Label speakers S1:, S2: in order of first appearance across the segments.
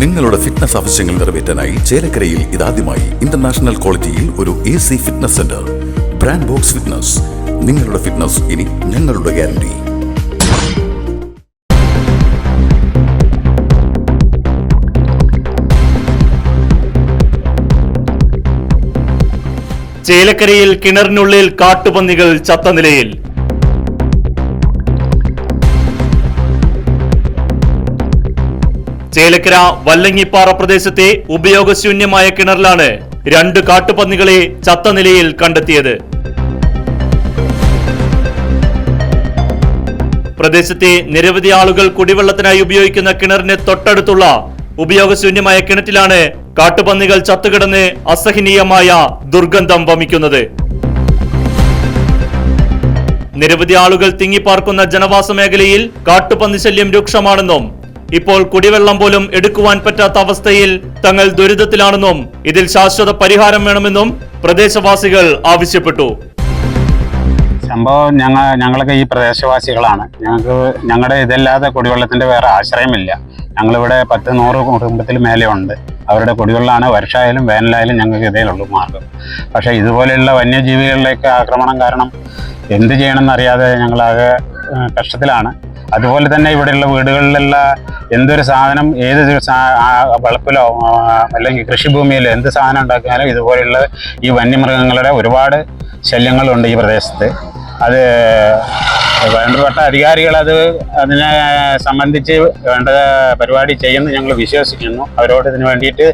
S1: നിങ്ങളുടെ ഫിറ്റ്നസ് ആവശ്യങ്ങൾ നിറവേറ്റാനായി ചേലക്കരയിൽ ഇതാദ്യമായി ഇന്റർനാഷണൽ ക്വാളിറ്റിയിൽ ഒരു A C fitness centre brand box fitness നിങ്ങളുടെ ഫിറ്റ്നസ് ഇനി ഞങ്ങളുടെ ഗ്യാരണ്ടി
S2: ചേലക്കരയിൽ കിണറിനുള്ളിൽ കാട്ടുപന്നികൾ ചത്ത നിലയിൽ. ചേലക്കര വല്ലങ്ങിപ്പാറ പ്രദേശത്തെ ഉപയോഗശൂന്യമായ കിണറിലാണ് രണ്ട് കാട്ടുപന്നികളെ ചത്ത നിലയിൽ കണ്ടെത്തിയത്. പ്രദേശത്തെ നിരവധി ആളുകൾ കുടിവെള്ളത്തിനായി ഉപയോഗിക്കുന്ന കിണറിന് തൊട്ടടുത്തുള്ള ഉപയോഗശൂന്യമായ കിണറ്റിലാണ് കാട്ടുപന്നികൾ ചത്തുകിടന്ന് അസഹനീയമായ ദുർഗന്ധം വമിക്കുന്നത്. നിരവധി ആളുകൾ തിങ്ങിപ്പാർക്കുന്ന ജനവാസ മേഖലയിൽ കാട്ടുപന്നി ശല്യം രൂക്ഷമാണെന്നും ഇപ്പോൾ കുടിവെള്ളം പോലും എടുക്കുവാൻ പറ്റാത്ത അവസ്ഥയിൽ തങ്ങൾ ദുരിതത്തിലാണെന്നും ഇതിൽ ശാശ്വത പരിഹാരം വേണമെന്നും പ്രദേശവാസികൾ ആവശ്യപ്പെട്ടു.
S3: സംഭവം ഞങ്ങൾ ഞങ്ങളൊക്കെ ഈ പ്രദേശവാസികളാണ്. ഞങ്ങൾക്ക് ഞങ്ങളുടെ ഇതല്ലാതെ കുടിവെള്ളത്തിന്റെ വേറെ ആശ്രയമില്ല. ഞങ്ങളിവിടെ പത്ത് നൂറ് കുടുംബത്തിൽ മേലെ ഉണ്ട്. അവരുടെ കുടിവെള്ളമാണ് വർഷമായാലും വേനലായാലും ഞങ്ങൾക്ക് ഇതേയുള്ളൂ മാർഗം. പക്ഷേ ഇതുപോലെയുള്ള വന്യജീവികളിലേക്ക് ആക്രമണം കാരണം എന്ത് ചെയ്യണമെന്നറിയാതെ ഞങ്ങളാകെ കഷ്ടത്തിലാണ്. അതുപോലെ തന്നെ ഇവിടെയുള്ള വീടുകളിലുള്ള എന്തൊരു സാധനം ഏത് വളപ്പിലോ അല്ലെങ്കിൽ കൃഷിഭൂമിയിലോ എന്ത് സാധനം ഉണ്ടാക്കിയാലും ഇതുപോലെയുള്ള ഈ വന്യമൃഗങ്ങളുടെ ഒരുപാട് ശല്യങ്ങളുണ്ട് ഈ പ്രദേശത്ത്. അത് വേണ്ടപ്പെട്ട അധികാരികൾ അത് അതിനെ സംബന്ധിച്ച് വേണ്ട പരിപാടി ചെയ്യുന്നു ഞങ്ങൾ വിശ്വസിക്കുന്നു. അവരോട് ഇതിനു വേണ്ടിയിട്ട്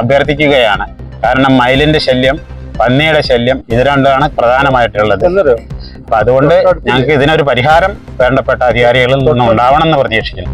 S3: അഭ്യർത്ഥിക്കുകയാണ്. കാരണം മയിലിന്റെ ശല്യം പന്നിയുടെ ശല്യം ഇത് രണ്ടാണ് പ്രധാനമായിട്ടുള്ളത്. അപ്പൊ അതുകൊണ്ട് ഞങ്ങൾക്ക് ഇതിനൊരു പരിഹാരം വേണ്ടപ്പെട്ട അധികാരികളിൽ നിന്നും ഉണ്ടാവണം എന്ന് പ്രതീക്ഷിക്കുന്നു.